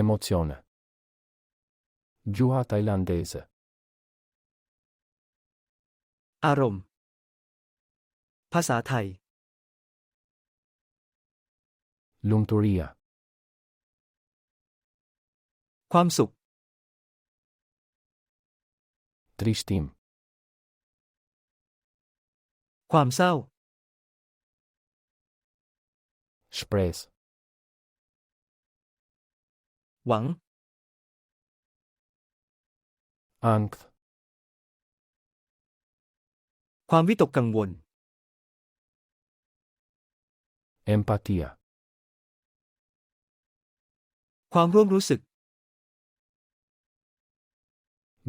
Emozione. Gjuha tajlandeze. อารมณ์ ภาษาไทย Lumturia. ความสุข Trishtim. ความเศร้า Shpres. หวัง Angth. ความวิตกกังวล Empatia. ความร่วมรู้สึก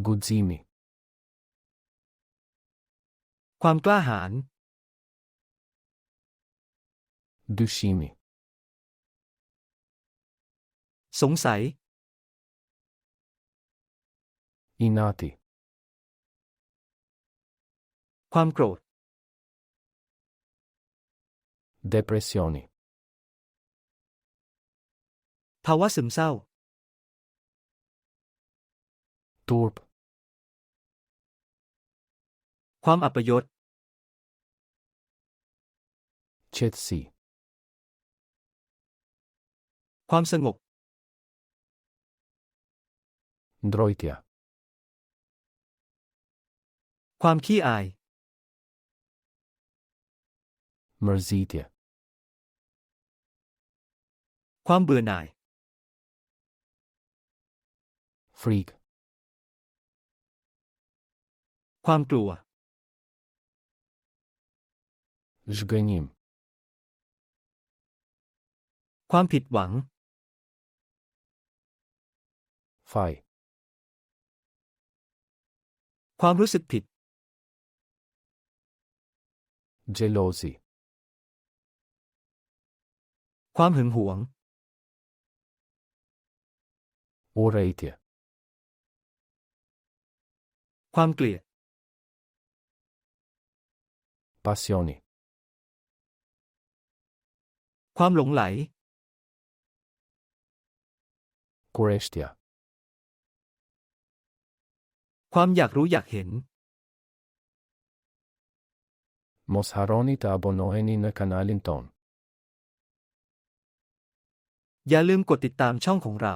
Gudzimi. ความกล้าหาญ Dyshimi. สงสัย Inati. ความโกรธ Depressioni. ภาวะซึมเศร้า Turp. ความอัปยศ Qetësi. ความสงบ Ndrojtja. ความขี้อาย Mërzitje. ความเบื่อหน่าย Frikë. ความกลัว Zhgënjim. ความผิดหวัง Faj. ความรู้สึกผิด Gjelozi. ความหึงหวง Urejtje. ความเกลียด Pasioni. ความหลงไหล Kureshtja. ความอยากรู้อยากเห็น Mos harroni të abonoheni në kanalin ton. อย่าลืมกดติดตามช่องของเรา